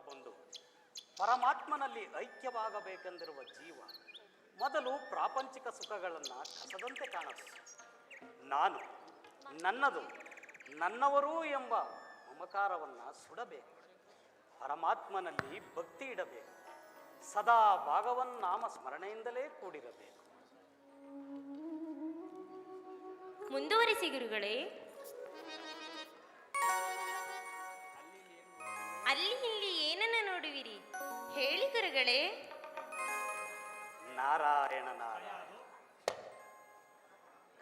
ಬಂದು, ಪರಮಾತ್ಮನಲ್ಲಿ ಐಕ್ಯವಾಗಬೇಕೆಂದಿರುವ ಜೀವ ಮೊದಲು ಪ್ರಾಪಂಚಿಕ ಸುಖಗಳನ್ನು ಕಸದಂತೆ ಕಾಣಬೇಕು. ನಾನು ನನ್ನದು ನನ್ನವರು ಎಂಬ ಮಮಕಾರವನ್ನು ಸುಡಬೇಕು. ಪರಮಾತ್ಮನಲ್ಲಿ ಭಕ್ತಿ ಇಡಬೇಕು. ಸದಾ ಭಾಗವನ್ನಾಮ ಸ್ಮರಣೆಯಿಂದಲೇ ಕೂಡಿರಬೇಕು. ಮುಂದುವರಿಸಿ ಗುರುಗಳೇ ಗುರುಗಳೇ ನಾರಾಯಣ ನಾರಾಯಣ.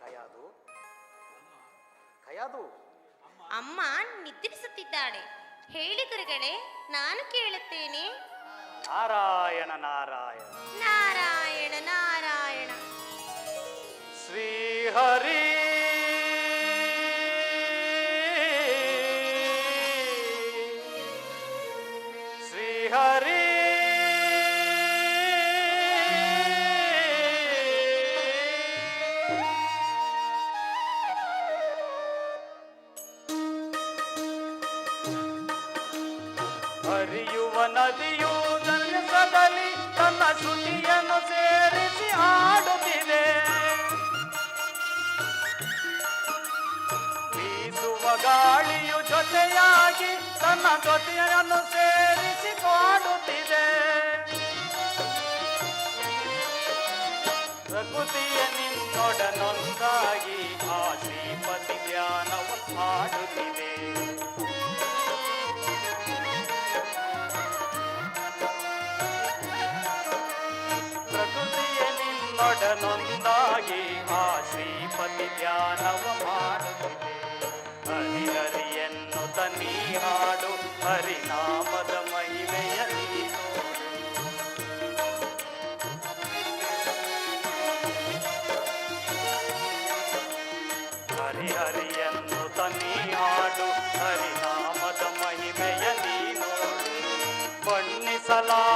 ಕಯಾದು. ಕಯಾದು. ಅಮ್ಮ ನಿದ್ರಿಸುತ್ತಿದ್ದಾಳೆ. ಹೇಳಿ ಗುರುಗಳೇ ನಾನು ಕೇಳುತ್ತೇನೆ. ನಾರಾಯಣ ನಾರಾಯಣ. ನಾರಾಯಣ ನಾರಾಯಣ. ಶ್ರೀಹರಿ ಶ್ರೀಹರಿ ಹರಿಯುವ ನದಿಯು ಗಗನದಲ್ಲಿ ತನ್ನ ಸುದಿಯನ್ನು ಸೇರಿಸಿ ಹಾಡುತ್ತಿದೆ. ಬೀಸುವ ಗಾಳಿಯು ಜೊತೆಯಾಗಿ ತನ್ನ ಜೊತೆಯನ್ನು ಸೇರಿಸಿ ಕಾಡುತ್ತಿದೆ ಪ್ರಕೃತಿಯ ನಿನ್ನೊಡನೊಂದಾಗಿ ಆ ಶ್ರೀಪತಿ ಧ್ಯಾನವು ಹಾಡುತ್ತಿದೆ. ನಿನ್ನೊಡನೊಂದಾಗಿ ಆ ಶ್ರೀಪತಿ ಧ್ಯಾನವ ಮಾಡುತ್ತಿದೆ ಹರಿ ಹರಿಯನ್ನು ತನಿ ಹಾಡು, ಹರಿನಾಮದ ಮಹಿಮೆಯ ನೀನು ಹರಿಹರಿ ತನಿ ಹಾಡು, ಹರಿನಾಮದ ಮಹಿಮೆಯ ನೀನು ಬಣ್ಣಿಸಲಾಗದ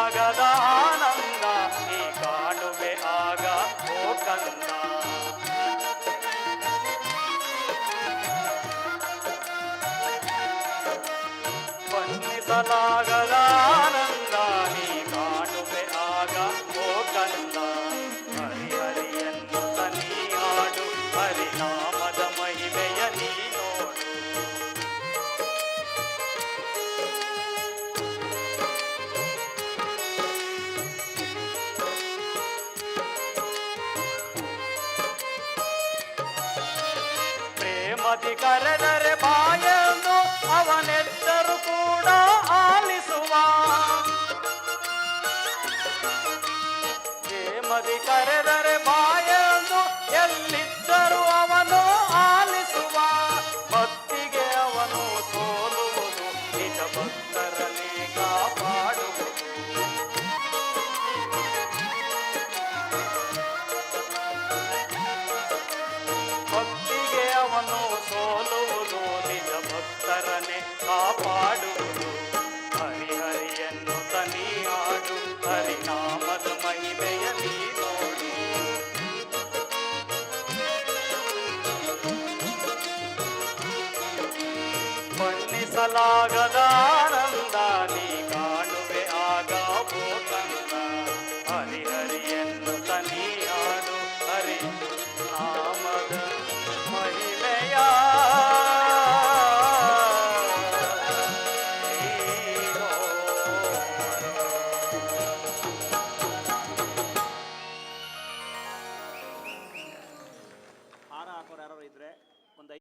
కన్నా పన్ని సలాగల ಪ್ರೇಮದಿ ಕರೆದರೆ ಬಣ್ಣಿಸಲಾಗದ ಆನಂದ ನೀ ಕಾಣುವೆ ಆಗ ಭೂತಂದ